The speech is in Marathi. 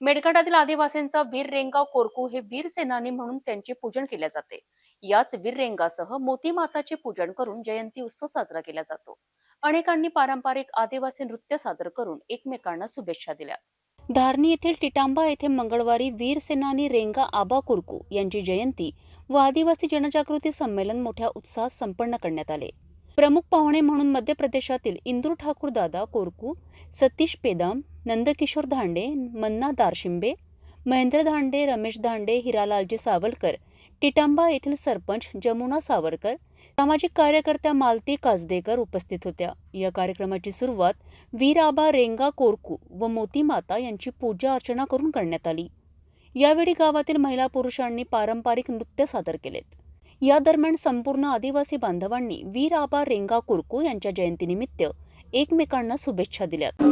मेळघाटातील आदिवासींचा वीर रेंगा कोरकू हे वीर सेनानी म्हणून त्यांचे पूजन केले जाते. याच वीर रेंगासह मोती माताचे पूजन करून जयंती उत्सव साजरा केला जातो. अनेकांनी पारंपरिक आदिवासी नृत्य सादर करून एकमेकांना शुभेच्छा दिल्या. धारणी येथील टिटांबा येथे मंगळवारी वीर सेनानी रेंगा आबा कुरकू यांची जयंती व आदिवासी जनजागृती संमेलन मोठ्या उत्साहात संपन्न करण्यात आले. प्रमुख पाहुणे म्हणून मध्य प्रदेशातील इंदूर ठाकूर दादा कोरकू सतीश पेदाम नंदकिशोर धांडे मन्ना दारशिंबे महेंद्र धांडे रमेश धांडे हिरालालजी सावरकर टिटांबा येथील सरपंच जमुना सावरकर सामाजिक कार्यकर्त्या मालती काजदेकर उपस्थित होत्या. या कार्यक्रमाची सुरुवात वीराबा रेंगा कोरकू व मोती माता यांची पूजा अर्चना करून करण्यात आली. यावेळी गावातील महिला पुरुषांनी पारंपरिक नृत्य सादर केलेत. या दरम्यान संपूर्ण आदिवासी बांधवांनी वीर आबा रेंगा कुरकू यांच्या जयंतीनिमित्त एकमेकांना शुभेच्छा दिल्यात.